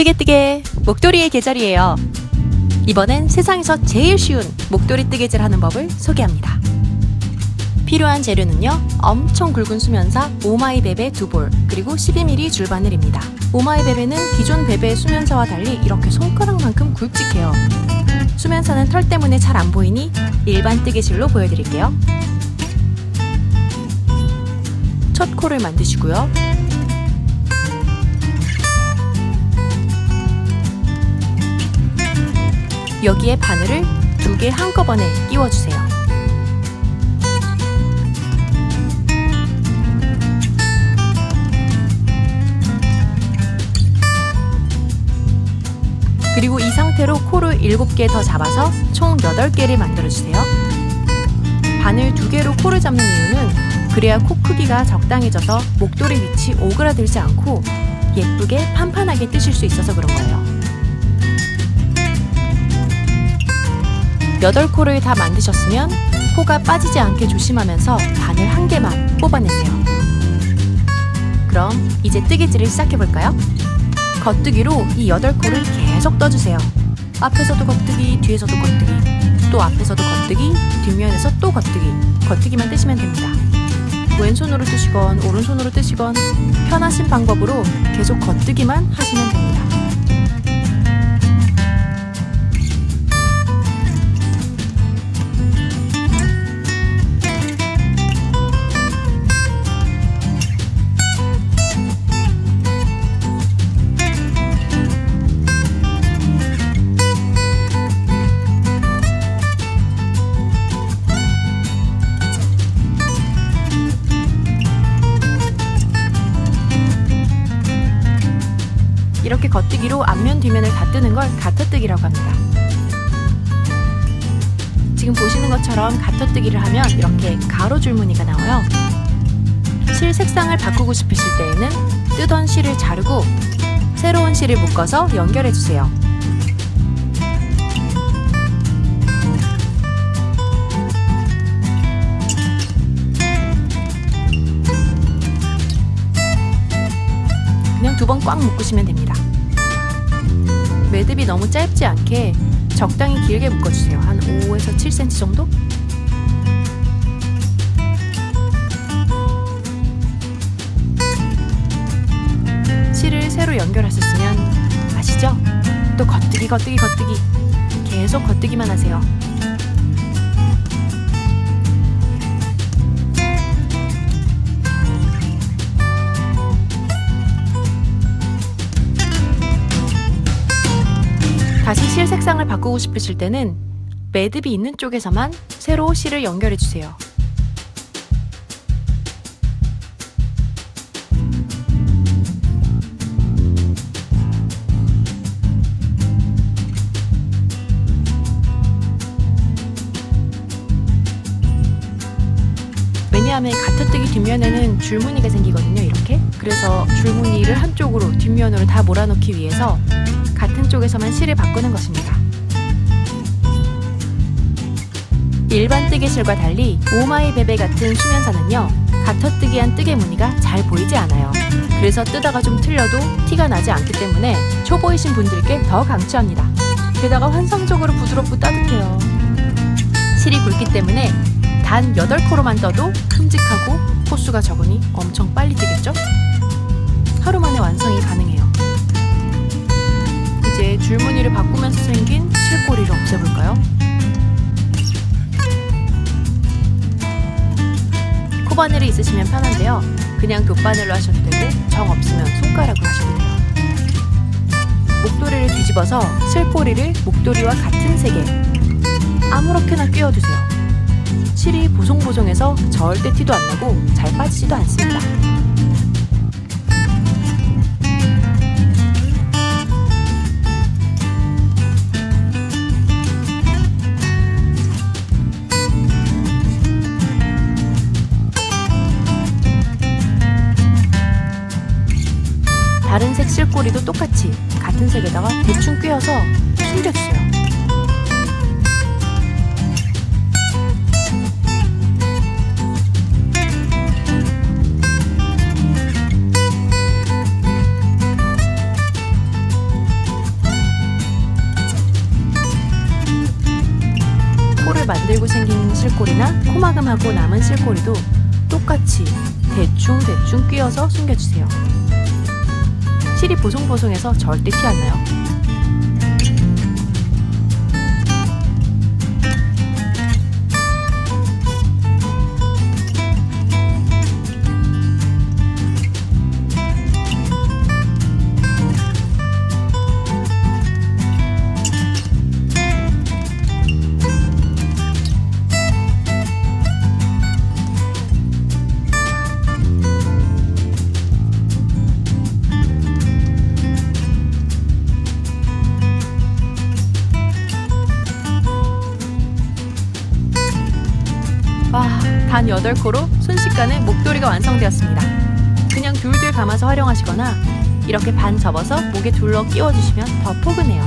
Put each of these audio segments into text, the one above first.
뜨개뜨개 목도리의 계절이에요. 이번엔 세상에서 제일 쉬운 목도리 뜨개질 하는 법을 소개합니다. 필요한 재료는요. 엄청 굵은 수면사 오마이 베베 두 볼, 그리고 12mm 줄바늘입니다. 오마이 베베는 기존 베베 수면사와 달리 이렇게 손가락만큼 굵직해요. 수면사는 털 때문에 잘 안 보이니 일반 뜨개질로 보여드릴게요. 첫 코를 만드시고요. 여기에 바늘을 두 개 한꺼번에 끼워주세요. 그리고 이 상태로 코를 7개 더 잡아서 총 8개를 만들어주세요. 바늘 두 개로 코를 잡는 이유는 그래야 코 크기가 적당해져서 목도리 위치 오그라들지 않고 예쁘게 판판하게 뜨실 수 있어서 그런 거예요. 8코를 다 만드셨으면 코가 빠지지 않게 조심하면서 바늘 한 개만 뽑아내세요. 그럼 이제 뜨개질을 시작해볼까요? 겉뜨기로 이 8코를 계속 떠주세요. 앞에서도 겉뜨기, 뒤에서도 겉뜨기, 또 앞에서도 겉뜨기, 뒷면에서 또 겉뜨기, 겉뜨기만 뜨시면 됩니다. 왼손으로 뜨시건 오른손으로 뜨시건 편하신 방법으로 계속 겉뜨기만 하시면 됩니다. 이렇게 겉뜨기로 앞면 뒷면을 다 뜨는 걸 가터뜨기라고 합니다. 지금 보시는 것처럼 가터뜨기를 하면 이렇게 가로 줄무늬가 나와요. 실 색상을 바꾸고 싶으실 때에는 뜨던 실을 자르고 새로운 실을 묶어서 연결해 주세요. 그냥 두번꽉 묶으시면 됩니다. 매듭이 너무 짧지 않게 적당히 길게 묶어주세요. 한 5에서 7cm 정도? 실을 새로 연결하셨으면 아시죠? 또 겉뜨기 겉뜨기 겉뜨기 계속 겉뜨기만 하세요. 다시 실 색상을 바꾸고 싶으실 때는 매듭이 있는 쪽에서만 새로 실을 연결해 주세요. 왜냐하면 가터뜨기 뒷면에는 줄무늬가 생기거든요, 이렇게. 그래서 줄무늬를 한쪽으로 뒷면으로 다 몰아넣기 위해서 쪽에서만 실을 바꾸는 것입니다. 일반 뜨개실과 달리 오마이 베베 같은 수면사는요, 가터뜨기한 뜨개 무늬가 잘 보이지 않아요. 그래서 뜨다가 좀 틀려도 티가 나지 않기 때문에 초보이신 분들께 더 강추합니다. 게다가 환상적으로 부드럽고 따뜻해요. 실이 굵기 때문에 단 8코로만 떠도 큼직하고 코수가 적으니 엄청 빨리 뜨겠죠? 하루 만에 완성이 가능해요. 실꼬리를 없애볼까요? 코바늘이 있으시면 편한데요. 그냥 돗바늘로 하셔도 되고 정 없으면 손가락으로 하셔도 돼요. 목도리를 뒤집어서 실꼬리를 목도리와 같은 색에 아무렇게나 끼워두세요. 실이 보송보송해서 절대 티도 안 나고 잘 빠지지도 않습니다. 다른 색 실꼬리도 똑같이 같은 색에다가 대충 꿰어서 숨겼어요. 코를 만들고 생긴 실꼬리나 코마금하고 남은 실꼬리도 똑같이 대충대충 대충 꿰어서 숨겨주세요. 실이 보송보송해서 절대 티 안 나요. 단 8코로 순식간에 목도리가 완성되었습니다. 그냥 둘둘 감아서 활용하시거나 이렇게 반 접어서 목에 둘러 끼워주시면 더 포근해요.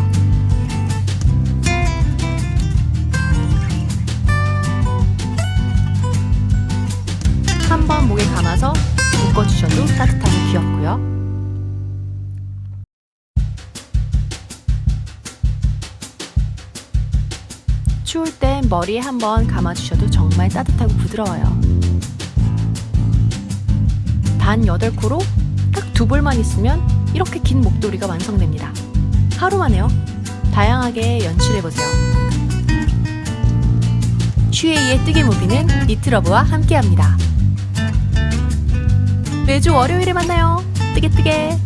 한 번 목에 감아서 묶어주셔도 따뜻하고 귀엽고요. 추울 땐 머리에 한번 감아주셔도 정말 따뜻하고 부드러워요. 단 8코로 딱 두 볼만 있으면 이렇게 긴 목도리가 완성됩니다. 하루만에요. 다양하게 연출해보세요. 슈에이의 뜨개 무비는 니트러브와 함께합니다. 매주 월요일에 만나요. 뜨개 뜨개.